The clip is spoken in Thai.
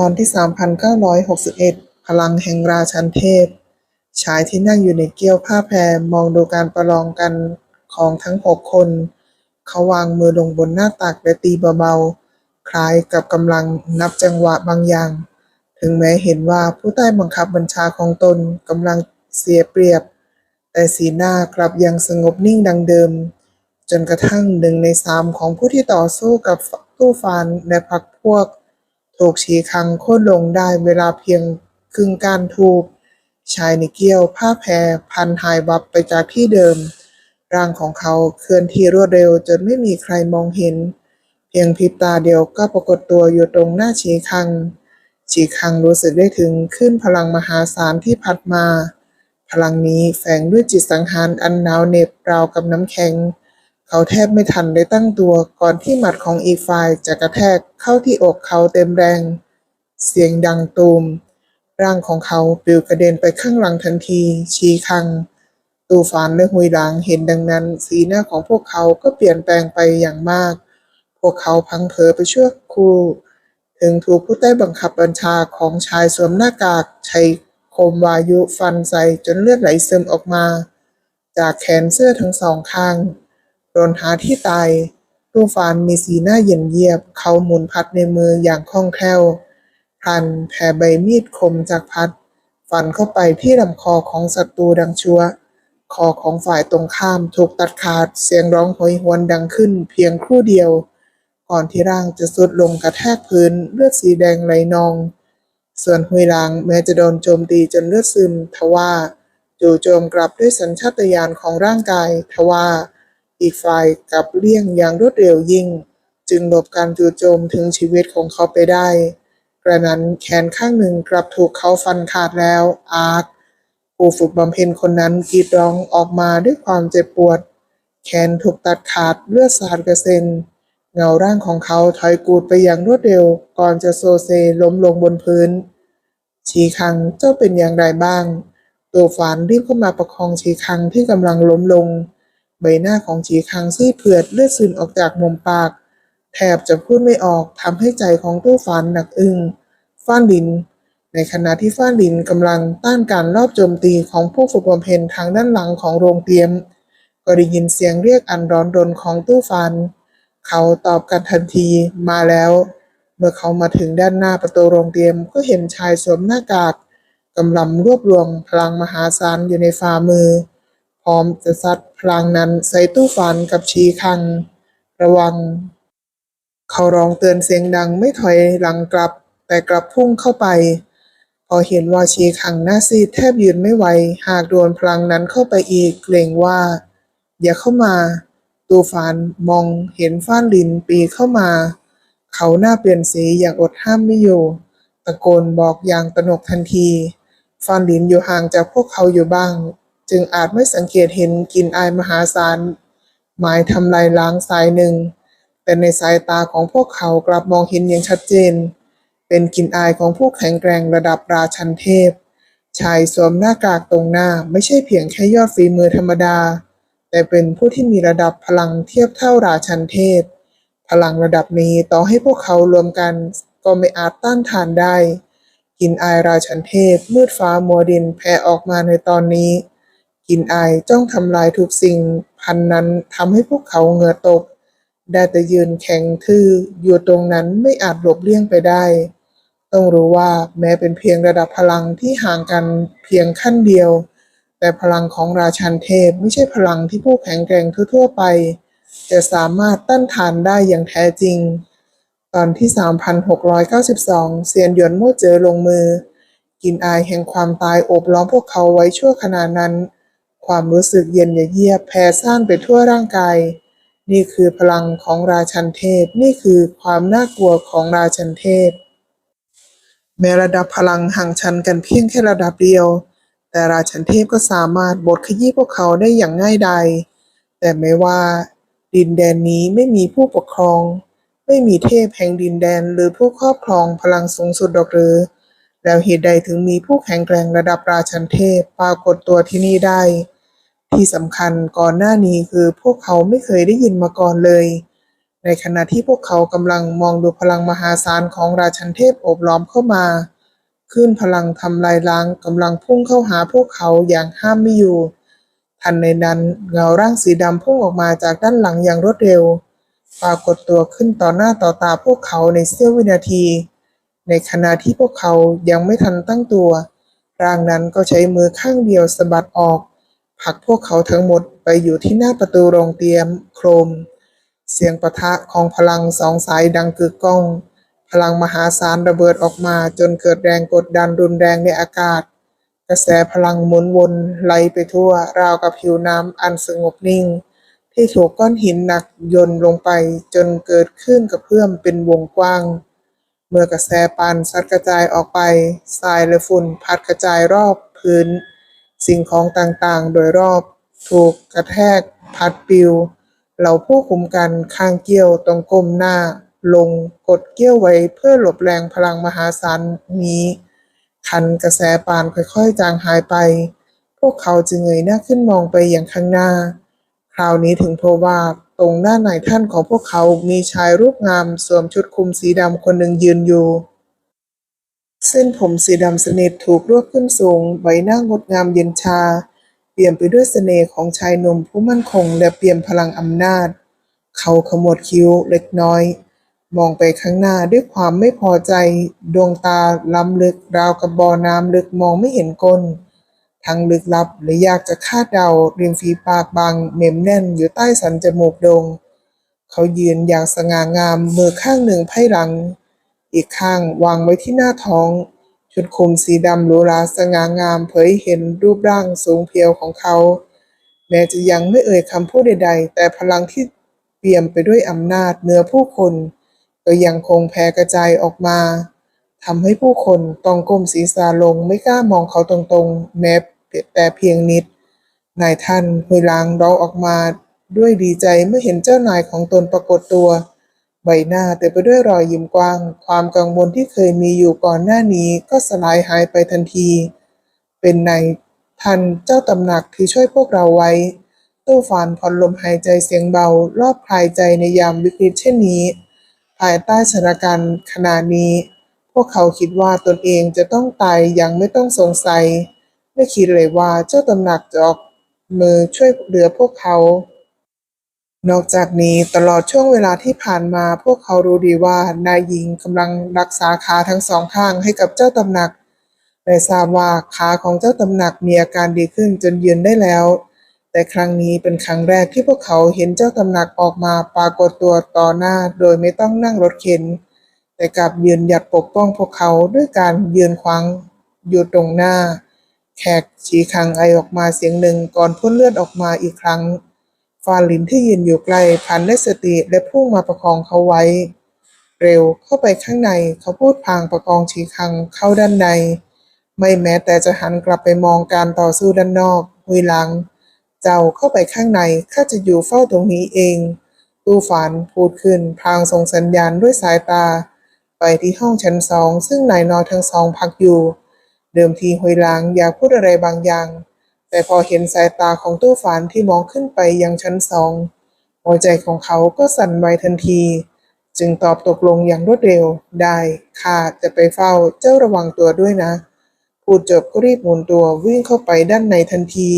ตอนที่ 3,961 พลังแห่งราชันเทพ ชายที่นั่งอยู่ในเกี้ยวผ้าแพรมองดูการประลองกันของทั้งหกคน เขาวางมือลงบนหน้าตักและตีเบาๆ คล้ายกับกำลังนับจังหวะบางอย่าง ถึงแม้เห็นว่าผู้ใต้บังคับบัญชาของตนกำลังเสียเปรียบ แต่สีหน้ากลับยังสงบนิ่งดังเดิม จนกระทั่งหนึ่งในสามของผู้ที่ต่อสู้กับตู้ฟานและพักพวก ถูกฉีคังโค่นลงได้เวลาเพียงครึ่งกานทูบชายในเกียวผ้าแพรพันหายวับไปจากที่เดิม ร่างของเขาเคลื่อนที่รวดเร็วจนไม่มีใครมองเห็น เพียงพริบตาเดียวก็ปรากฏตัวอยู่ตรงหน้าฉีคัง ฉีคังรู้สึกได้ถึงขึ้นพลังมหาศาลที่พัดมา พลังนี้แฝงด้วยจิตสังหารอันหนาวเหน็บราวกับน้ำแข็ง เขาแทบไม่ทันได้ตั้งตัวก่อนที่หมัดของอีกฝ่ายจะกระแทกเข้าที่อกเขาเต็มแรง เสียงดังตูม ร่างของเขาปลิวกระเด็นไปข้างหลังทันที ชีคัง ตูฟานและหุยหลังเห็นดังนั้น สีหน้าของพวกเขาก็เปลี่ยนแปลงไปอย่างมาก พวกเขาพังเผลอไปชั่วครู่ ถึงถูกผู้ใต้บังคับบัญชาของชายสวมหน้ากากใช้คมวายุฟันใส่จนเลือดไหลซึมออกมา จากแขนเสื้อทั้งสองข้าง โดนหาที่ตายตู้ฟานมีสีหน้าเย็นเยียบ เขาหมุนพัดในมืออย่างคล่องแคล่วพลันแผ่ใบมีดคมจากพัด ฟันเข้าไปที่ลำคอของศัตรูดังชัว คอของฝ่ายตรงข้ามถูกตัดขาดเสียงร้องโหยหวนดังขึ้นเพียงครู่เดียว ก่อนที่ร่างจะสุดลงกระแทกพื้นเลือดสีแดงไหลนอง ส่วนหุยหลางแม้จะโดนโจมตีจนเลือดซึมทว่าจู่โจมกลับด้วยสัญชาตญาณของร่างกายทว่า อีกฝ่ายกลับเลี่ยงอย่างรวดเร็วยิ่ง จึงหลบการจู่โจมถึงชีวิตของเขาไปได้ กระนั้นแขนข้างหนึ่งกลับถูกเขาฟันขาดแล้วอาร์คผู้ฝึกบำเพ็ญคนนั้นกรีดร้องออกมาด้วยความเจ็บปวด แขนถูกตัดขาดเลือดสาดกระเซ็น เงาร่างของเขาถอยกูดไปอย่างรวดเร็ว ก่อนจะโซเซล้มลงบนพื้น ชีคังเจ้าเป็นอย่างไรบ้าง ตัวฝานรีบเข้ามาประคองชีคังที่กำลังล้มลง ใบหน้าของชีคังซีดเผือดเลือดซึมออกจากมุมปาก แทบจะพูดไม่ออกทำให้ใจของตู้ฝานหนักอึ้งฟ้านลิน ในขณะที่ฟ้านลินกำลังต้านการรอบโจมตีของผู้ฝึกบำเพ็ญทางด้านหลังของโรงเตียม ก็ได้ยินเสียงเรียกอันร้อนรนของตู้ฟานเขาตอบกันทันทีมาแล้ว เมื่อเขามาถึงด้านหน้าประตูโรงเตียมก็เห็นชายสวมหน้ากากกำลังรวบรวมพลังมหาศาลอยู่ในฝ่ามือ พร้อมจะซัดพลังนั้นใส่ตู้ฟานกับชีคัง ระวัง เขาร้องเตือนเสียงดังไม่ถอยหลังกลับ แต่กลับพุ่งเข้าไป พอเห็นว่าชีคังหน้าซีดแทบยืนไม่ไหว หากโดนพลังนั้นเข้าไปอีก เกรงว่า อย่าเข้ามา ตูฟานมองเห็นฟ้านลินปีเข้ามา เขาหน้าเปลี่ยนสีอย่างอดห้ามไม่อยู่ ตะโกนบอกอย่างตระหนกทันทีฟ้านลินอยู่ห่างจากพวกเขาอยู่บ้าง จึงอาจไม่สังเกตเห็นกลิ่นอายมหาศาลหมายทำลายล้างสายหนึ่ง แต่ในสายตาของพวกเขากลับมองเห็นอย่างชัดเจน เป็นกลิ่นอายของผู้แข็งแกร่งระดับราชันเทพ ชายสวมหน้ากากตรงหน้าไม่ใช่เพียงแค่ยอดฝีมือธรรมดา แต่เป็นผู้ที่มีระดับพลังเทียบเท่าราชันเทพ พลังระดับนี้ต่อให้พวกเขารวมกัน ก็ไม่อาจต้านทานได้กลินอายราชันเทพมืดฟ้ามัวดินแผ่ออกมาในตอนนี้ กลินอายจ้องทำลายทุกสิ่ง พันนั้นทำให้พวกเขาเหงื่อตก ได้แต่ยืนแข็งทื่ออยู่ตรงนั้นไม่อาจหลบเลี่ยงไปได้ ต้องรู้ว่าแม้เป็นเพียงระดับพลังที่ห่างกันเพียงขั้นเดียว แต่พลังของราชันเทพไม่ใช่พลังที่ผู้แข็งแกร่งทั่วๆไป จะสามารถต้านทานได้อย่างแท้จริง ตอนที่ 3,692 เซียนหยวนมู่เจอลงมือกินอายแห่งความตายโอบล้อมพวกเขาไว้ชั่วขณะนั้น ความรู้สึกเย็นเยียบแผ่ซ่านไปทั่วร่างกาย นี่คือพลังของราชันเทพ นี่คือความน่ากลัวของราชันเทพ แม้ระดับพลังห่างชันกันเพียงแค่ระดับเดียว แต่ราชันเทพก็สามารถบดขยี้พวกเขาได้อย่างง่ายดายแต่ไม่ว่า ดินแดนนี้ไม่มีผู้ปกครอง ไม่มีเทพแห่งดินแดนหรือผู้ครอบครองพลังสูงสุดดอกหรือ แล้วเหตุใดถึงมีผู้แข็งแกร่งระดับราชันเทพปรากฏตัวที่นี่ได้ ที่สำคัญก่อนหน้านี้คือพวกเขาไม่เคยได้ยินมาก่อนเลย ในขณะที่พวกเขากำลังมองดูพลังมหาศาลของราชันเทพโอบล้อมเข้ามาคลื่นพลังทำลายล้างกำลังพุ่งเข้าหาพวกเขาอย่างห้ามไม่อยู่ทันในนั้นเงาร่างสีดำพุ่งออกมาจากด้านหลังอย่างรวดเร็ว ปรากฏตัวขึ้นต่อหน้าต่อตาพวกเขาในเสี้ยววินาที ในขณะที่พวกเขายังไม่ทันตั้งตัว ร่างนั้นก็ใช้มือข้างเดียวสะบัดออก ผลักพวกเขาทั้งหมดไปอยู่ที่หน้าประตูโรงเตรียมโครม เสียงปะทะของพลังสองสายดังกึกก้อง พลังมหาศาลระเบิดออกมาจนเกิดแรงกดดันรุนแรงในอากาศ กระแสพลังหมุนวนไหลไปทั่วราวกับผิวน้ำอันสงบนิ่ง ที่ถูกก้อนหินหนักยนลงไปจนเกิดขึ้นกับเพื่อมเป็นวงกว้างเมื่อกระแสปานซัดกระจายออกไปทรายและฝุ่นพัดกระจายรอบพื้น สิ่งของต่างๆ โดยรอบถูกกระแทกพัดปิว เหล่าผู้คุมกันข้างเกี้ยวต้องก้มหน้า ลงกดเกี้ยวไว้เพื่อหลบแรงพลังมหาศาลนี้ คันกระแสปานค่อยๆ จางหายไป พวกเขาจึงเงยหน้าขึ้นมองไปอย่างข้างหน้า คราวนี้ถึงพบว่าตรงหน้าไหนท่านของพวกเขามีชายรูปงามสวมชุดคลุมสีดำคนหนึ่งยืนอยู่ เส้นผมสีดำสนิทถูกรวบขึ้นสูง ใบหน้างดงามเย็นชา เปี่ยมไปด้วยเสน่ห์ของชายหนุ่มผู้มั่นคงและเปี่ยมพลังอำนาจ เขาขมวดคิ้วเล็กน้อย มองไปข้างหน้าด้วยความไม่พอใจ ดวงตาล้ำลึกราวกับบ่อน้ำลึกมองไม่เห็นก้น ทั้งลึกลับและยากจะคาดเดาริมฝีปากบางเหน็มแน่นอยู่ใต้สันจมูกโดง เขายืนอย่างสง่างามมือข้างหนึ่งไพ่หลัง อีกข้างวางไว้ที่หน้าท้อง ชุดคลุมสีดำหรูหราสง่างามเผยเห็นรูปร่างสูงเพียวของเขา แม้จะยังไม่เอ่ยคำพูดใดๆ แต่พลังที่เปี่ยมไปด้วยอำนาจเหนือผู้คน ก็ยังคงแผ่กระจายออกมาทำให้ผู้คนต้องก้มศีรษะลงไม่กล้ามองเขาตรงๆ แม้แต่เพียงนิด นายท่านหุยลางร้องออกมาด้วยดีใจเมื่อเห็นเจ้านายของตนปรากฏตัว ใบหน้าเต็มไปด้วยรอยยิ้มกว้าง ความกังวลที่เคยมีอยู่ก่อนหน้านี้ก็สลายหายไปทันที เป็นในท่านเจ้าตำหนักที่ช่วยพวกเราไว้ ตู้ฟานผ่อนลมหายใจเสียงเบา รอบคลายใจในยามวิกฤตเช่นนี้ ภายใต้สถานการณ์ขณะนี้ พวกเขาคิดว่าตนเองจะต้องตายอย่างไม่ต้องสงสัย ไม่คิดเลยว่าเจ้าตำหนักจะออกมือช่วยเหลือพวกเขา นอกจากนี้ตลอดช่วงเวลาที่ผ่านมาพวกเขารู้ดีว่านายหญิงกำลังรักษาขาทั้งสองข้างให้กับเจ้าตำหนักและทราบว่าขาของเจ้าตำหนักมีอาการดีขึ้นจนยืนได้แล้ว แต่ครั้งนี้เป็นครั้งแรกที่พวกเขาเห็นเจ้าตำหนักออกมาปรากฏตัวต่อหน้าโดยไม่ต้องนั่งรถเข็น แต่กลับยืนหยัดปกป้องพวกเขาด้วยการยืนขวางอยู่ตรงหน้า แขกฉีคังไอออกมาเสียงหนึ่งก่อนพ่นเลือดออกมาอีกครั้ง ฟาลินที่ยืนอยู่ใกลพันได้สติและพุ่งมาประคองเขาไว้ เร็วเข้าไปข้างในเขาพูดพางประคองฉีคังเข้าด้านใน ไม่แม้แต่จะหันกลับไปมองการต่อสู้ด้านนอกหุยหลัง เจ้าเข้าไปข้างในข้าจะอยู่เฝ้าตรงนี้เองตูฝานพูดขึ้นพางส่งสัญญาณด้วยสายตา ไปที่ห้องชั้นสองซึ่งนายนอทั้งสองพักอยู่ เดิมทีหุยหลังอยากพูดอะไรบางอย่าง แต่พอเห็นสายตาของตู้ฝานที่มองขึ้นไปยังชั้นสอง หัวใจของเขาก็สั่นไหวทันที จึงตอบตกลงอย่างรวดเร็ว ได้ข้าจะไปเฝ้าเจ้าระวังตัวด้วยนะ พูดจบก็รีบหมุนตัววิ่งเข้าไปด้านในทันที